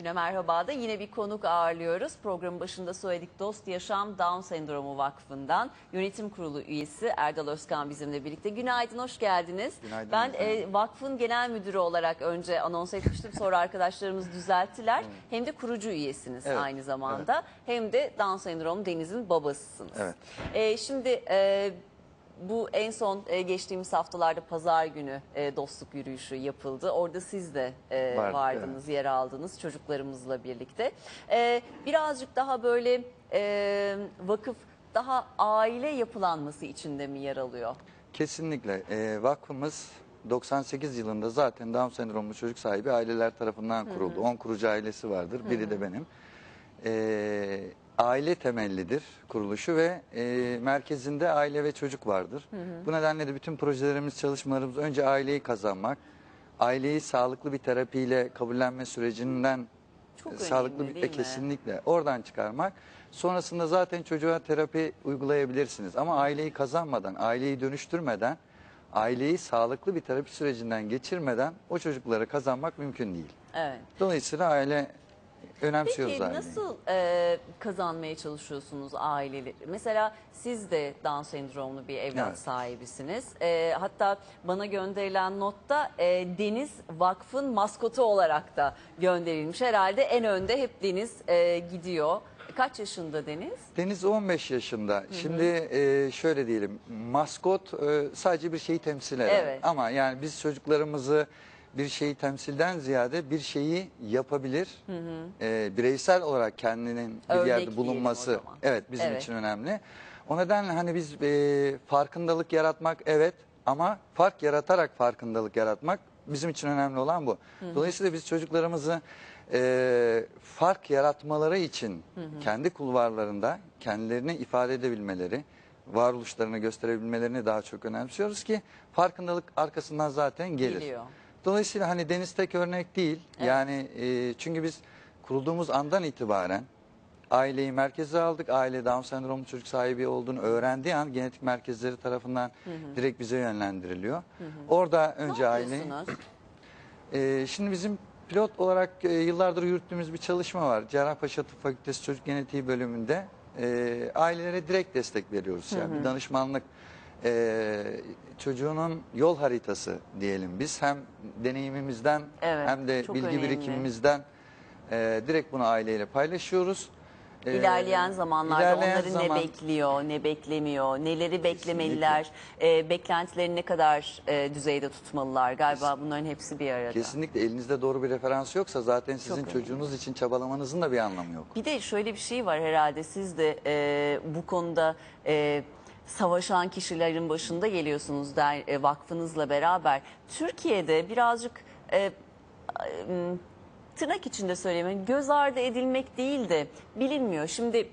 Güne merhaba da yine bir konuk ağırlıyoruz. Programın başında söyledik Dost Yaşam Down Sendromu Vakfı'ndan yönetim kurulu üyesi Erdal Özkan bizimle birlikte. Günaydın, hoş geldiniz. Günaydın ben e, vakfın genel müdürü olarak önce anons etmiştim sonra arkadaşlarımız düzelttiler. Hem de kurucu üyesiniz Evet, aynı zamanda. Hem de Down Sendromu Deniz'in babasısınız. Evet. E, şimdi e, bu en son e, geçtiğimiz haftalarda pazar günü e, dostluk yürüyüşü yapıldı. Orada siz de e, Vardık, vardınız, yer aldınız çocuklarımızla birlikte. E, birazcık daha böyle e, vakıf daha aile yapılanması içinde mi yer alıyor? Kesinlikle. Ee, vakfımız 98 yılında zaten Down sendromlu çocuk sahibi aileler tarafından kuruldu. 10 kurucu ailesi vardır. Biri de benim. Ee, aile temellidir kuruluşu ve e, merkezinde aile ve çocuk vardır. Bu nedenle de bütün projelerimiz, çalışmalarımız önce aileyi kazanmak, aileyi sağlıklı bir terapiyle kabullenme sürecinden Çok e, önemli sağlıklı bir değil mi? kesinlikle oradan çıkarmak. Sonrasında zaten çocuğa terapi uygulayabilirsiniz. Ama aileyi kazanmadan, aileyi dönüştürmeden, aileyi sağlıklı bir terapi sürecinden geçirmeden o çocukları kazanmak mümkün değil. Evet. Dolayısıyla aile önemsiyoruz Peki aileyi. nasıl e, kazanmaya çalışıyorsunuz aileleri? Mesela siz de Down sendromlu bir evlat Evet. sahibisiniz. E, hatta bana gönderilen notta e, Deniz Vakfın maskotu olarak da gönderilmiş. Herhalde en önde hep Deniz e, gidiyor. Kaç yaşında Deniz? Deniz 15 yaşında. Şimdi e, şöyle diyelim, maskot e, sadece bir şeyi temsil eder. Evet. Ama yani biz çocuklarımızı bir şeyi temsilden ziyade bir şeyi yapabilir. E, bireysel olarak kendinin bir Örnek yerde bulunması. Evet bizim Evet. için önemli. O nedenle hani biz e, farkındalık yaratmak evet ama fark yaratarak farkındalık yaratmak bizim için önemli olan bu. Dolayısıyla biz çocuklarımızı e, fark yaratmaları için kendi kulvarlarında kendilerini ifade edebilmeleri, varoluşlarını gösterebilmelerini daha çok önemsiyoruz ki farkındalık arkasından zaten gelir. Geliyor. Dolayısıyla hani Deniz tek örnek değil. Evet. Yani e, çünkü biz kurulduğumuz andan itibaren aileyi merkeze aldık. Aile Down sendromlu çocuk sahibi olduğunu öğrendiği an genetik merkezleri tarafından direkt bize yönlendiriliyor. Orada önce aile ee, şimdi bizim pilot olarak e, yıllardır yürüttüğümüz bir çalışma var. Cerrahpaşa Tıp Fakültesi Çocuk Genetiği bölümünde e, ailelere direkt destek veriyoruz. Yani bir danışmanlık e, çocuğunun yol haritası diyelim biz. Hem deneyimimizden Evet, hem de çok bilgi önemli. birikimimizden e, direkt bunu aileyle paylaşıyoruz. Ee, İlerleyen zamanlarda ilerleyen onları zaman- ne bekliyor, ne beklemiyor, neleri beklemeliler, e, beklentileri ne kadar e, düzeyde tutmalılar? Galiba bunların hepsi bir arada. Kesinlikle elinizde doğru bir referans yoksa zaten sizin önemli. çocuğunuz için çabalamanızın da bir anlamı yok. Bir de şöyle bir şey var herhalde siz de e, bu konuda e, savaşan kişilerin başında geliyorsunuz der, e, vakfınızla beraber. Türkiye'de birazcık e, e, tırnak içinde söyleyeyim göz ardı edilmek değil de bilinmiyor. Şimdi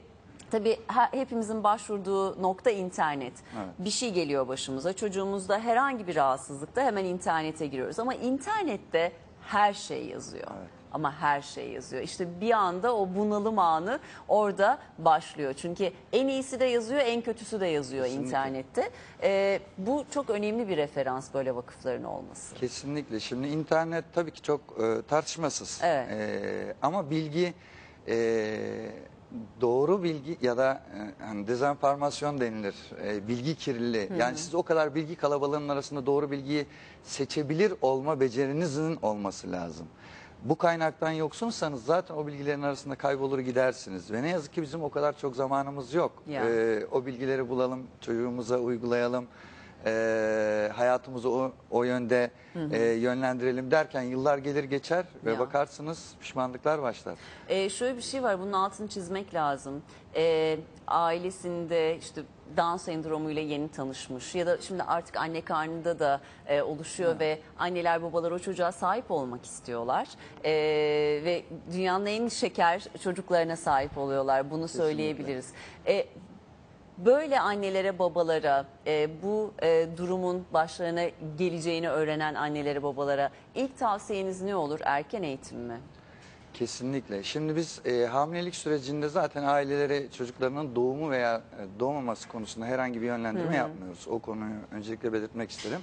tabii he- hepimizin başvurduğu nokta internet. Evet. Bir şey geliyor başımıza çocuğumuzda herhangi bir rahatsızlıkta hemen internete giriyoruz. Ama internette her şey yazıyor. Ama her şey yazıyor. İşte bir anda o bunalım anı orada başlıyor. Çünkü en iyisi de yazıyor, en kötüsü de yazıyor Kesinlikle. internette. Ee, bu çok önemli bir referans böyle vakıfların olması. Kesinlikle. Şimdi internet tabii ki çok e, tartışmasız. Evet. E, ama bilgi e, doğru bilgi ya da e, hani dezenformasyon denilir. E, bilgi kirliliği. Yani siz o kadar bilgi kalabalığının arasında doğru bilgiyi seçebilir olma becerinizin olması lazım. Bu kaynaktan yoksunsanız zaten o bilgilerin arasında kaybolur gidersiniz. Ve ne yazık ki bizim o kadar çok zamanımız yok. Ya. E, o bilgileri bulalım, çocuğumuza uygulayalım e, hayatımızı o, o yönde e, yönlendirelim derken yıllar gelir geçer ve Ya. bakarsınız pişmanlıklar başlar. Ee, şöyle bir şey var bunun altını çizmek lazım. Ee, ailesinde işte Down sendromuyla yeni tanışmış ya da şimdi artık anne karnında da e, oluşuyor ve anneler babalar o çocuğa sahip olmak istiyorlar. Ee, ve dünyanın en şeker çocuklarına sahip oluyorlar bunu söyleyebiliriz. Ee, Böyle annelere babalara e, bu e, durumun başlarına geleceğini öğrenen annelere babalara ilk tavsiyeniz ne olur erken eğitim mi? Kesinlikle. Şimdi biz e, hamilelik sürecinde zaten ailelere çocuklarının doğumu veya e, doğmaması konusunda herhangi bir yönlendirme yapmıyoruz. O konuyu öncelikle belirtmek isterim.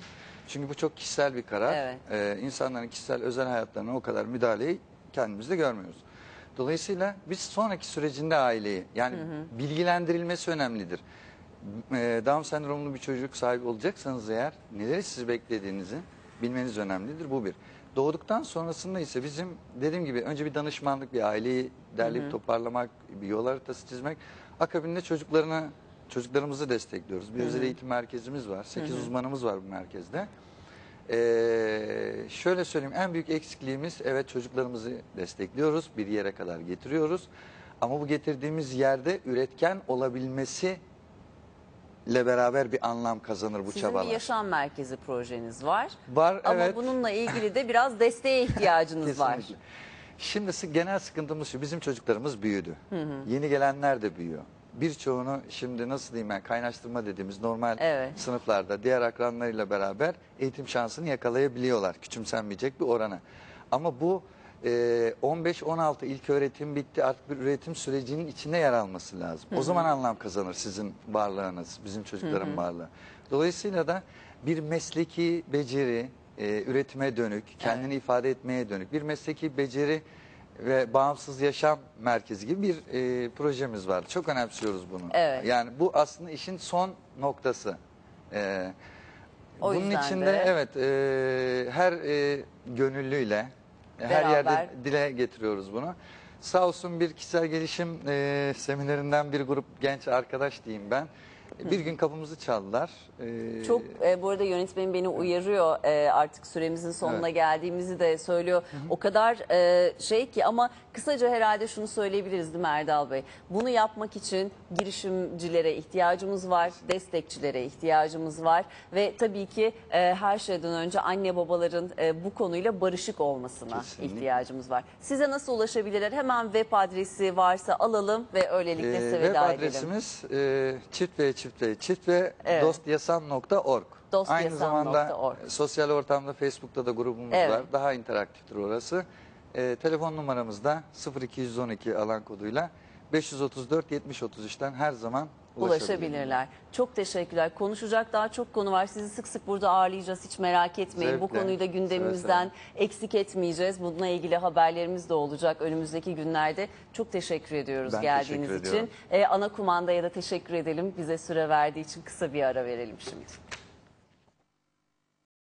Çünkü bu çok kişisel bir karar. Evet. E, insanların kişisel özel hayatlarına o kadar müdahaleyi kendimizde görmüyoruz. Dolayısıyla biz sonraki sürecinde aileyi yani bilgilendirilmesi önemlidir. E, Down sendromlu bir çocuk sahibi olacaksanız eğer neleri sizi beklediğinizi bilmeniz önemlidir. Bu bir. Doğduktan sonrasında ise bizim dediğim gibi önce bir danışmanlık, bir aileyi derleyip toparlamak, bir yol haritası çizmek. Akabinde çocuklarına çocuklarımızı destekliyoruz. Bir özel eğitim merkezimiz var. 8 uzmanımız var bu merkezde. Ee, şöyle söyleyeyim en büyük eksikliğimiz evet çocuklarımızı destekliyoruz bir yere kadar getiriyoruz ama bu getirdiğimiz yerde üretken olabilmesi ile beraber bir anlam kazanır bu Sizin çabalar. bir yaşam merkezi projeniz var. Var Ama evet. bununla ilgili de biraz desteğe ihtiyacınız var. Şimdi genel sıkıntımız şu bizim çocuklarımız büyüdü. Yeni gelenler de büyüyor. Birçoğunu şimdi nasıl diyeyim ben kaynaştırma dediğimiz normal Evet. sınıflarda diğer akranlarıyla beraber eğitim şansını yakalayabiliyorlar. Küçümsenmeyecek bir oranı. Ama bu e, 15-16 ilk öğretim bitti artık bir üretim sürecinin içinde yer alması lazım. O zaman anlam kazanır sizin varlığınız, bizim çocukların varlığı. Dolayısıyla da bir mesleki beceri, e, üretime dönük, kendini ifade etmeye dönük bir mesleki beceri ve bağımsız yaşam merkezi gibi bir e, projemiz var. Çok önemsiyoruz bunu. Evet. Yani bu aslında işin son noktası. E, O bunun içinde de- evet e, her e, gönüllüyle her Beraber. yerde dile getiriyoruz bunu. Sağ olsun bir kişisel gelişim e, seminerinden bir grup genç arkadaş diyeyim ben. Bir gün kapımızı çaldılar. E, Çok e, bu arada yönetmenim beni uyarıyor e, artık süremizin sonuna Evet. geldiğimizi de söylüyor. O kadar e, şey ki ama kısaca herhalde şunu söyleyebiliriz değil mi Erdal Bey? Bunu yapmak için girişimcilere ihtiyacımız var, destekçilere ihtiyacımız var ve tabii ki e, her şeyden önce anne babaların e, bu konuyla barışık olmasına Kesinlikle. ihtiyacımız var. Size nasıl ulaşabilirler? Hemen web adresi varsa alalım ve öylelikle Ee, size web veda edelim. adresimiz e, çift ve çift ve çift ve Evet. dostyasan.org. Aynı Dostyasan.org. zamanda sosyal ortamda Facebook'ta da grubumuz Evet. var. Daha interaktiftir orası. E, telefon numaramız da 0212 alan koduyla 534 70 33'ten her zaman ulaşabilirler. Çok teşekkürler. Konuşacak daha çok konu var. Sizi sık sık burada ağırlayacağız. Hiç merak etmeyin. Bu Zevkle. konuyu da gündemimizden eksik etmeyeceğiz. Bununla ilgili haberlerimiz de olacak önümüzdeki günlerde. Çok teşekkür ediyoruz Ben geldiğiniz teşekkür için. Ee, ana kumandaya da teşekkür edelim. Bize süre verdiği için kısa bir ara verelim şimdi.